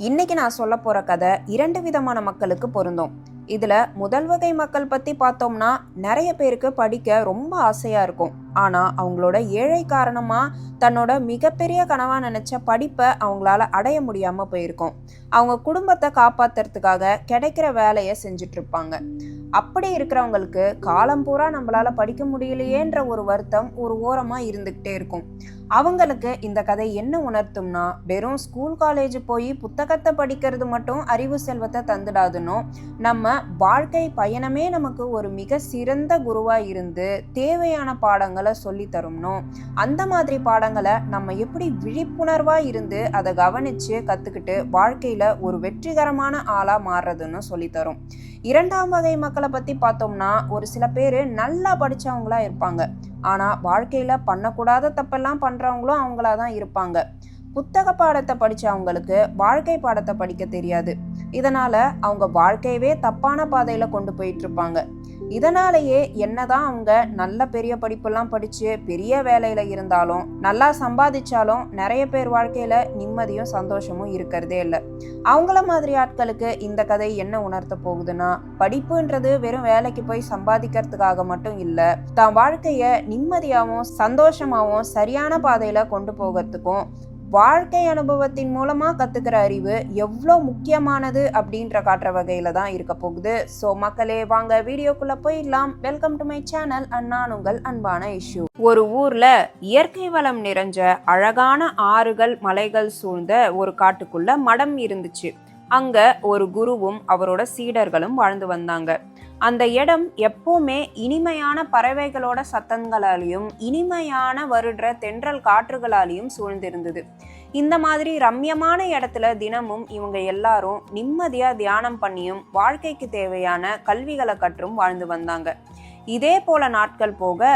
இன்னைக்கு நான் சொல்ல போற கதை இரண்டு விதமான மக்களுக்கு பொருந்தும். இதுல முதல் வகை மக்கள் பத்தி பார்த்தோம்னா நிறைய பேருக்கு படிக்க ரொம்ப ஆசையா இருக்கும். ஆனா அவங்களோட ஏழை காரணமா தன்னோட மிகப்பெரிய கனவா நினைச்ச படிப்பை அவங்களால அடைய முடியாம போயிருக்கும். அவங்க குடும்பத்தை காப்பாத்துறதுக்காக கிடைக்கிற வேலையை செஞ்சுட்டு இருப்பாங்க. அப்படி இருக்கிறவங்களுக்கு காலம் பூரா நம்மளால படிக்க முடியலையேன்ற ஒரு வருத்தம் ஒரு ஓரமா இருந்துகிட்டே இருக்கும். அவங்களுக்கு இந்த கதை என்ன உணர்த்தும்னா வெறும் ஸ்கூல் காலேஜ் போய் புத்தகத்தை படிக்கிறது மட்டும் அறிவு செல்வத்தை தந்துடாதுன்னு நம்ம வாழ்க்கை பயணமே நமக்கு ஒரு மிக சிறந்த குருவாக இருந்து தேவையான பாடங்களை சொல்லி தரும்னோ அந்த மாதிரி பாடங்களை நம்ம எப்படி விழிப்புணர்வாக இருந்து அதை கவனித்து கற்றுக்கிட்டு வாழ்க்கையில் ஒரு வெற்றிகரமான ஆளாக மாறுறதுன்னு சொல்லித்தரும் இரண்டாம் வகை மக்களை பற்றி பார்த்தோம்னா ஒரு சில பேர் நல்லா படித்தவங்களாக இருப்பாங்க. ஆனால் வாழ்க்கையில் பண்ணக்கூடாத தப்பெல்லாம் பண்ணுறவங்களும் அவங்களா தான் இருப்பாங்க. புத்தக பாடத்தை படிச்சவங்களுக்கு வாழ்க்கை பாடத்தை படிக்க தெரியாது. இதனால் அவங்க வாழ்க்கையவே தப்பான பாதையில் கொண்டு போயிட்டுருப்பாங்க இதனாலேயே என்னதான் அவங்க நல்ல பெரிய படிப்பெல்லாம் படித்து பெரிய வேலையில் இருந்தாலும் நல்லா சம்பாதிச்சாலும் நிறைய பேர் வாழ்க்கையில் நிம்மதியும் சந்தோஷமும் இருக்கிறதே இல்லை. அவங்கள மாதிரி ஆட்களுக்கு இந்த கதை என்ன உணர்த்த போகுதுன்னா படிப்புன்றது வெறும் வேலைக்கு போய் சம்பாதிக்கிறதுக்காக மட்டும் இல்லை தான் வாழ்க்கையை நிம்மதியாகவும் சந்தோஷமாகவும் சரியான பாதையில் கொண்டு போகிறதுக்கும் வாழ்க்கை அனுபவத்தின் மூலமாக கற்றுக்கிற அறிவு எவ்வளோ முக்கியமானது அப்படின்ற காட்டுற வகையில் தான் இருக்க போகுது. ஸோ மக்களே வாங்க வீடியோக்குள்ளே போயிடலாம். வெல்கம் டு மை சேனல் அண்ணான் உங்கள் அன்பான இஷ்யூ ஒரு ஊரில் இயற்கை வளம் நிறைஞ்ச அழகான ஆறுகள் மலைகள் சூழ்ந்த ஒரு காட்டுக்குள்ள மடம் இருந்துச்சு. அங்கே ஒரு குருவும் அவரோட சீடர்களும் வாழ்ந்து வந்தாங்க. அந்த இடம் எப்பவுமே இனிமையான பறவைகளோட சத்தங்களாலையும் இனிமையான வருடுற தென்றல் காற்றுகளாலையும் சூழ்ந்திருந்தது. இந்த மாதிரி ரம்யமான இடத்துல தினமும் இவங்க எல்லாரும் நிம்மதியாக தியானம் பண்ணியும் வாழ்க்கைக்கு தேவையான கல்விகளை கற்றும் வாழ்ந்து வந்தாங்க. இதே போல நாட்கள் போக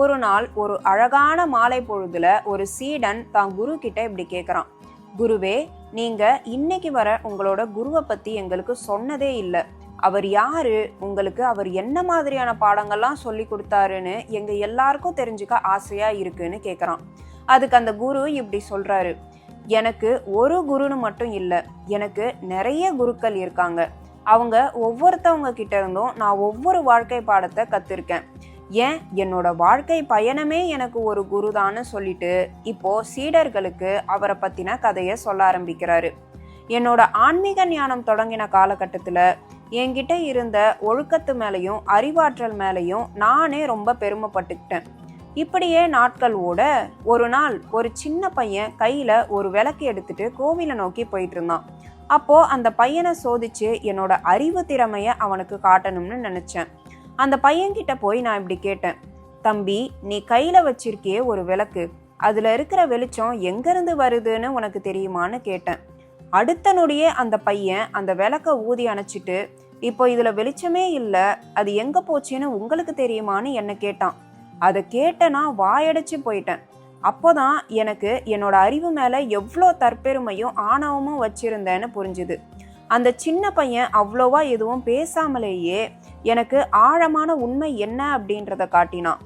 ஒரு நாள் ஒரு அழகான மாலை பொழுதுல ஒரு சீடன் தான் குரு கிட்ட இப்படி கேட்குறான் குருவே நீங்க இன்னைக்கு வர உங்களோட குருவை பத்தி எங்களுக்கு சொன்னதே இல்லை. அவர் யாரு? உங்களுக்கு அவர் என்ன மாதிரியான பாடங்கள்லாம் சொல்லி கொடுத்தாருன்னு எங்க எல்லாருக்கும் தெரிஞ்சுக்க ஆசையா இருக்குன்னு கேட்குறான் அதுக்கு அந்த குரு இப்படி சொல்றாரு. எனக்கு ஒரு குருன்னு மட்டும் இல்லை எனக்கு நிறைய குருக்கள் இருக்காங்க. அவங்க ஒவ்வொருத்தவங்க கிட்ட இருந்தும் நான் ஒவ்வொரு வாழ்க்கை பாடத்தை கத்திருக்கேன். ஏன்? என்னோட வாழ்க்கை பயணமே எனக்கு ஒரு குருதான்னு சொல்லிட்டு இப்போ சீடர்களுக்கு அவரை பத்தின கதையை சொல்ல ஆரம்பிக்கிறாரு. என்னோட ஆன்மீக ஞானம் தொடங்கின காலகட்டத்தில் என்கிட்ட இருந்த ஒழுக்கத்து மேலையும் அறிவாற்றல் மேலையும் நானே ரொம்ப பெருமைப்பட்டுக்கிட்டேன். இப்படியே நாட்கள் ஓட ஒரு நாள் ஒரு சின்ன பையன் கையில் ஒரு விளக்கு எடுத்துட்டு கோவிலை நோக்கி போயிட்டு இருந்தான் அப்போ அந்த பையனை சோதிச்சு என்னோட அறிவு திறமையை அவனுக்கு காட்டணும்னு நினச்சேன். அந்த பையன்கிட்ட போய் நான் இப்படி கேட்டேன். தம்பி நீ கையில் வச்சிருக்கியே ஒரு விளக்கு அதில் இருக்கிற வெளிச்சம் எங்கேருந்து வருதுன்னு உனக்கு தெரியுமான்னு கேட்டேன். அடுத்த நொடியே அந்த பையன் அந்த விளக்க ஊதி அணைச்சிட்டு இப்போ இதுல வெளிச்சமே இல்லை அது எங்க போச்சுன்னு உங்களுக்கு தெரியுமான்னு என்ன கேட்டான். அதை கேட்டனா வாயடைச்சு போயிட்டேன். அப்போதான் எனக்கு என்னோட அறிவு மேல எவ்வளோ தற்பெருமையும் ஆணவமும் வச்சிருந்தேன்னு புரிஞ்சுது. அந்த சின்ன பையன் அவ்வளோவா எதுவும் பேசாமலேயே எனக்கு ஆழமான உண்மை என்ன அப்படின்றத காட்டினான்.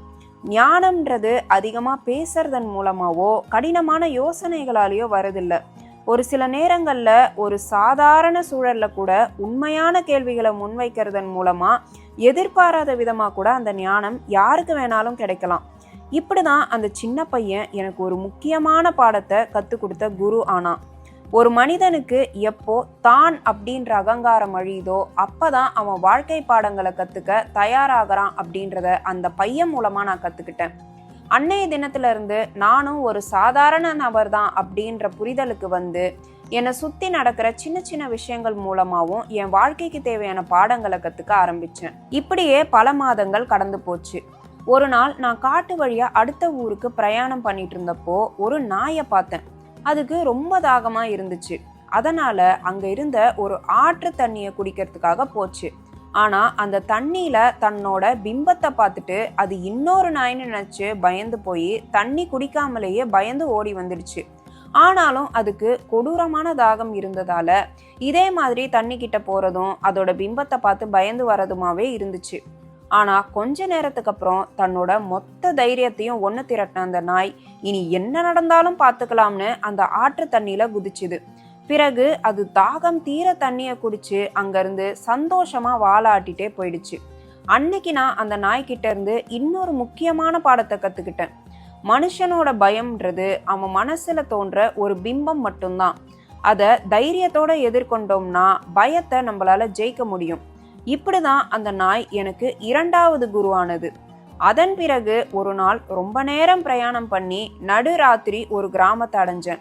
ஞானம்ன்றது அதிகமாக பேசுறதன் மூலமாவோ கடினமான யோசனைகளாலேயோ வரதில்லை. ஒரு சில நேரங்களில் ஒரு சாதாரண சூழலில் கூட உண்மையான கேள்விகளை முன்வைக்கிறதன் மூலமாக எதிர்பாராத விதமாக கூட அந்த ஞானம் யாருக்கு வேணாலும் கிடைக்கலாம். இப்படி தான் அந்த சின்ன பையன் எனக்கு ஒரு முக்கியமான பாடத்தை கற்றுக் கொடுத்த குரு ஆனான். ஒரு மனிதனுக்கு எப்போ தான் அப்படின்ற அகங்காரம் அழியுதோ அப்போதான் அவன் வாழ்க்கை பாடங்களை கற்றுக்க தயாராகிறான் அப்படின்றத அந்த பையன் மூலமாக நான் கற்றுக்கிட்டேன் அன்னைய தினத்துல இருந்து நானும் ஒரு சாதாரண நபர் தான் அப்படின்ற புரிதலுக்கு வந்து என்னை சுற்றி நடக்கிற சின்ன சின்ன விஷயங்கள் மூலமாகவும் என் வாழ்க்கைக்கு தேவையான பாடங்களை கற்றுக்க ஆரம்பித்தேன் இப்படியே பல மாதங்கள் கடந்து போச்சு. ஒரு நாள் நான் காட்டு வழியாக அடுத்த ஊருக்கு பிரயாணம் பண்ணிட்டு இருந்தப்போ ஒரு நாயை பார்த்தேன். அதுக்கு ரொம்ப தாகமாக இருந்துச்சு. அதனால் அங்கே இருந்த ஒரு ஆற்று தண்ணியை குடிக்கிறதுக்காக போச்சு. ஆனால் அந்த தண்ணியில் தன்னோட பிம்பத்தை பார்த்துட்டு அது இன்னொரு நாயின்னு நினச்சி பயந்து போய் தண்ணி குடிக்காமலேயே பயந்து ஓடி வந்துடுச்சு ஆனாலும் அதுக்கு கொடூரமான தாகம் இருந்ததால் இதே மாதிரி தண்ணி கிட்ட போகிறதும் அதோட பிம்பத்தை பார்த்து பயந்து வரதுமாவே இருந்துச்சு. ஆனால் கொஞ்ச நேரத்துக்கு அப்புறம் தன்னோட மொத்த தைரியத்தையும் ஒன்று திரட்டின அந்த நாய் இனி என்ன நடந்தாலும் பார்த்துக்கலாம்னு அந்த ஆற்று தண்ணியில் குதிச்சுது. பிறகு அது தாகம் தீர தண்ணியை குடிச்சு அங்கேருந்து சந்தோஷமாக வாழாட்டிகிட்டே போயிடுச்சு. அன்னைக்கு நான் அந்த நாய்கிட்ட இருந்து இன்னொரு முக்கியமான பாடத்தை கற்றுக்கிட்டேன் மனுஷனோட பயம்ன்றது அவன் மனசில் தோன்ற ஒரு பிம்பம் மட்டும்தான். அதை தைரியத்தோடு எதிர்கொண்டோம்னா பயத்தை நம்மளால் ஜெயிக்க முடியும். இப்படி தான் அந்த நாய் எனக்கு இரண்டாவது குருவானது. அதன் பிறகு ஒரு நாள் ரொம்ப நேரம் பிரயாணம் பண்ணி நடுராத்திரி ஒரு கிராமத்தை அடைஞ்சேன்.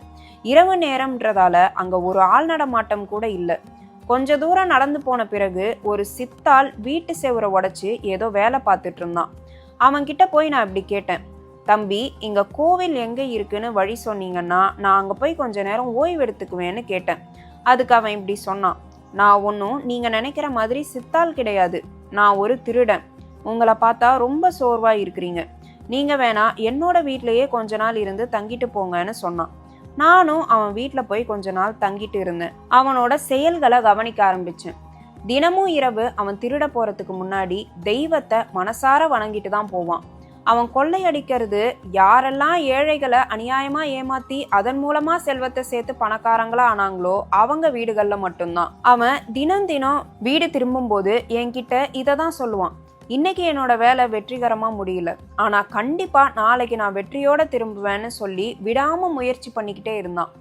இரவு நேரம்ன்றதால அங்க ஒரு ஆள் நடமாட்டம் கூட இல்லை. கொஞ்ச தூரம் நடந்து போன பிறகு ஒரு சித்தால் வீட்டு செவரை உடச்சி ஏதோ வேலை பார்த்துட்டு இருந்தான். அவன் கிட்ட போய் நான் இப்படி கேட்டேன் தம்பி இங்க கோவில் எங்க இருக்குன்னு வழி சொன்னீங்கன்னா நான் அங்க போய் கொஞ்ச நேரம் ஓய்வு எடுத்துக்குவேன்னு கேட்டேன். அதுக்கு அவன் இப்படி சொன்னான் நான் ஒன்றும் நீங்க நினைக்கிற மாதிரி சித்தால் கிடையாது. நான் ஒரு திருடன். உங்களை பார்த்தா ரொம்ப சோர்வாக இருக்கிறீங்க. நீங்கள் வேணா என்னோட வீட்லயே கொஞ்ச நாள் இருந்து தங்கிட்டு போங்கன்னு சொன்னான். நானும் அவன் வீட்டில் போய் கொஞ்ச நாள் தங்கிட்டு இருந்தேன். அவனோட செயல்களை கவனிக்க ஆரம்பிச்சேன். தினமும் இரவு அவன் திருட போகிறதுக்கு முன்னாடி தெய்வத்தை மனசார வணங்கிட்டு தான் போவான். அவன் கொள்ளையடிக்கிறது யாரெல்லாம் ஏழைகளை அநியாயமா ஏமாத்தி அதன் மூலமா செல்வத்தை சேர்த்து பணக்காரங்களா ஆனாங்களோ அவங்க வீடுகள்ல மட்டும்தான். அவன் தினம் தினம் வீடு திரும்பும்போது என்கிட்ட இதை தான் சொல்லுவான். இன்னைக்கு என்னோட வேலை வெற்றிகரமாக முடியல. ஆனால் கண்டிப்பாக நாளைக்கு நான் வெற்றியோட திரும்புவேன்னு சொல்லி விடாமல் முயற்சி பண்ணிக்கிட்டே இருந்தான்.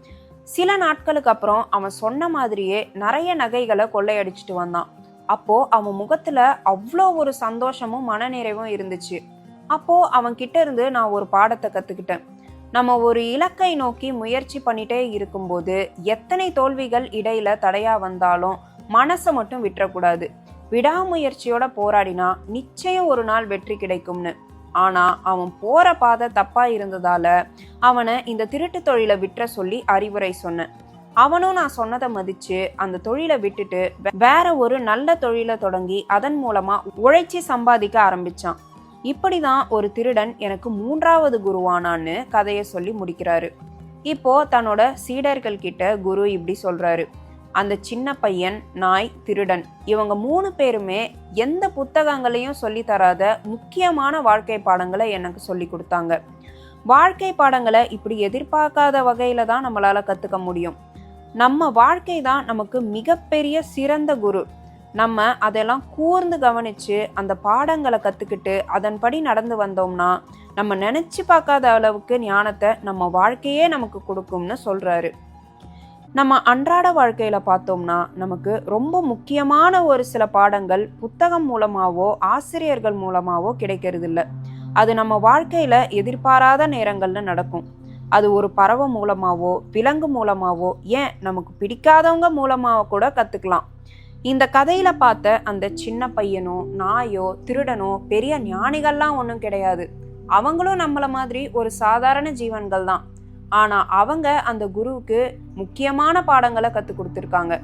சில நாட்களுக்கு அப்புறம் அவன் சொன்ன மாதிரியே நிறைய நகைகளை கொள்ளையடிச்சிட்டு வந்தான். அப்போது அவன் முகத்தில் அவ்வளோ ஒரு சந்தோஷமும் மனநிறைவும் இருந்துச்சு. அப்போது அவன் கிட்ட இருந்து நான் ஒரு பாடத்தை கற்றுக்கிட்டேன் நம்ம ஒரு இலக்கை நோக்கி முயற்சி பண்ணிட்டே இருக்கும்போது எத்தனை தோல்விகள் இடையில தடையா வந்தாலும் மனசை மட்டும் விட்டுறக்கூடாது. விடாமுயற்சியோட போராடினா நிச்சயம் ஒரு நாள் வெற்றி கிடைக்கும்னு. ஆனா அவன் போற பாதை தப்பா இருந்ததால அவனை இந்த திருட்டு தொழிலை விட்டுற சொல்லி அறிவுரை சொன்னேன். அவனும் நான் சொன்னதை மதிச்சு அந்த தொழிலை விட்டுட்டு வேற ஒரு நல்ல தொழிலை தொடங்கி அதன் மூலமா உழைச்சி சம்பாதிக்க ஆரம்பிச்சான். இப்படிதான் ஒரு திருடன் எனக்கு மூன்றாவது குருவானான்னு கதையை சொல்லி முடிக்கிறாரு. இப்போ தன்னோட சீடர்கள் கிட்ட குரு இப்படி சொல்றாரு. அந்த சின்ன பையன் நாய் திருடன். இவங்க மூணு பேருமே எந்த புத்தகங்களையும் சொல்லி தராத முக்கியமான வாழ்க்கை பாடங்களை எனக்கு சொல்லி கொடுத்தாங்க. வாழ்க்கை பாடங்களை இப்படி எதிர்பார்க்காத வகையில தான் நம்மளால கத்துக்க முடியும். நம்ம வாழ்க்கை தான் நமக்கு மிகப்பெரிய சிறந்த குரு. நம்ம அதெல்லாம் கூர்ந்து கவனிச்சு அந்த பாடங்களை கத்துக்கிட்டு அதன்படி நடந்து வந்தோம்னா நம்ம நினைச்சு பார்க்காத அளவுக்கு ஞானத்தை நம்ம வாழ்க்கையே நமக்கு கொடுக்கும்னு சொல்றாரு. நம்ம அன்றாட வாழ்க்கையில் பார்த்தோம்னா நமக்கு ரொம்ப முக்கியமான ஒரு சில பாடங்கள் புத்தகம் மூலமாகவோ ஆசிரியர்கள் மூலமாகவோ கிடைக்கிறதில்ல. அது நம்ம வாழ்க்கையில் எதிர்பாராத நேரங்கள்னு நடக்கும். அது ஒரு பறவை மூலமாவோ விலங்கு மூலமாவோ ஏன் நமக்கு பிடிக்காதவங்க மூலமாக கூட கற்றுக்கலாம் இந்த கதையில் பார்த்த அந்த சின்ன பையனோ நாயோ திருடனோ பெரிய ஞானிகள்லாம் ஒன்றும் கிடையாது. அவங்களும் நம்மளை மாதிரி ஒரு சாதாரண ஜீவன்கள் தான். ஆனால் அவங்க அந்த குருவுக்கு முக்கியமான பாடங்களை கற்றுக் கொடுத்துருக்காங்க.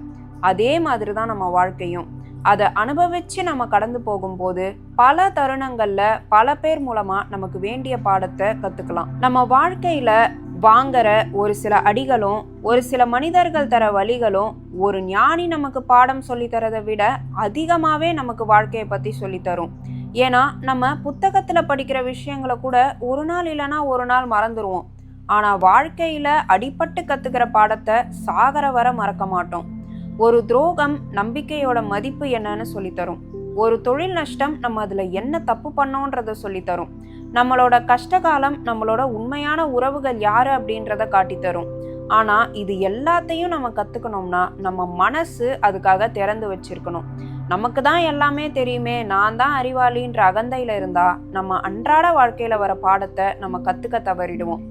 அதே மாதிரி தான் நம்ம வாழ்க்கையும். அதை அனுபவிச்சு நம்ம கடந்து போகும்போது பல தருணங்களில் பல பேர் மூலமாக நமக்கு வேண்டிய பாடத்தை கற்றுக்கலாம் நம்ம வாழ்க்கையில் வாங்குற ஒரு சில அடிகளும் ஒரு சில மனிதர்கள் தர வழிகளும் ஒரு ஞானி நமக்கு பாடம் சொல்லித்தரதை விட அதிகமாகவே நமக்கு வாழ்க்கையை பற்றி சொல்லித்தரும் ஏன்னா நம்ம புத்தகத்தில் படிக்கிற விஷயங்களை கூட ஒரு நாள் இல்லைன்னா ஒரு நாள் மறந்துடுவோம் ஆனால் வாழ்க்கையில் அடிப்பட்டு கற்றுக்கிற பாடத்தை சாகர வர மறக்க மாட்டோம். ஒரு துரோகம் நம்பிக்கையோட மதிப்பு என்னன்னு சொல்லித் தரும் ஒரு தொழில் நஷ்டம் நம்ம அதில் என்ன தப்பு பண்ணோன்றத சொல்லித் தரும் நம்மளோட கஷ்டகாலம் நம்மளோட உண்மையான உறவுகள் யார் அப்படின்றத காட்டித்தரும். ஆனால் இது எல்லாத்தையும் நம்ம கற்றுக்கணும்னா நம்ம மனசு அதுக்காக திறந்து வச்சிருக்கணும். நமக்கு தான் எல்லாமே தெரியுமே. நான் தான் அறிவாளின்ற அகந்தையில் இருந்தால் நம்ம அன்றாட வாழ்க்கையில் வர பாடத்தை நம்ம கற்றுக்க தவறிடுவோம்.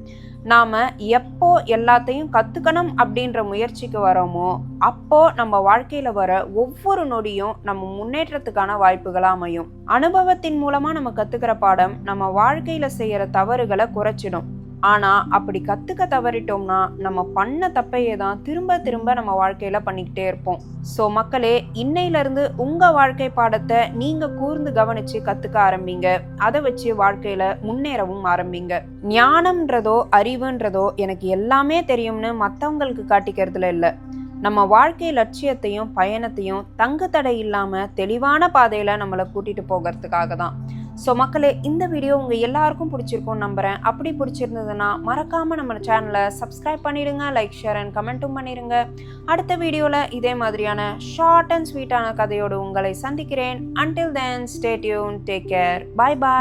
நாம் எப்போ எல்லாத்தையும் கற்றுக்கணும் அப்படின்ற முயற்சிக்கு வரோமோ அப்போ நம்ம வாழ்க்கையில் வர ஒவ்வொரு நொடியும் நம்ம முன்னேற்றத்துக்கான வாய்ப்புகளாக அமையும். அனுபவத்தின் மூலமாக நம்ம கற்றுக்கிற பாடம் நம்ம வாழ்க்கையில் செய்கிற தவறுகளை குறைச்சிடும். ஆனால் அப்படி கற்றுக்க தவறிட்டோம்னா நம்ம பண்ண தப்பையே தான் திரும்ப திரும்ப நம்ம வாழ்க்கையில் பண்ணிக்கிட்டே இருப்போம். ஸோ மக்களே இன்னையிலேருந்து உங்கள் வாழ்க்கை பாடத்தை நீங்கள் கூர்ந்து கவனித்து கற்றுக்க ஆரம்பிங்க. அதை வச்சு வாழ்க்கையில் முன்னேறவும் ஆரம்பிங்க. ஞானம்ன்றதோ அறிவுன்றதோ எனக்கு எல்லாமே தெரியும்னு மற்றவங்களுக்கு காட்டிக்கிறதுல இல்லை. நம்ம வாழ்க்கை லட்சியத்தையும் பயணத்தையும் தங்கு தடை இல்லாமல் தெளிவான பாதையில் நம்மளை கூட்டிகிட்டு போகிறதுக்காக தான். ஸோ மக்களே இந்த வீடியோ உங்கள் எல்லாருக்கும் பிடிச்சிருக்கும்னு நம்புகிறேன் அப்படி பிடிச்சிருந்ததுன்னா மறக்காமல் நம்ம சேனலை சப்ஸ்கிரைப் பண்ணிடுங்க லைக் ஷேர் அண்ட் கமெண்ட்டும் பண்ணிடுங்க. அடுத்த வீடியோவில் இதே மாதிரியான ஷார்ட் அண்ட் ஸ்வீட்டான கதையோடு உங்களை சந்திக்கிறேன். Until then stay tuned take care bye bye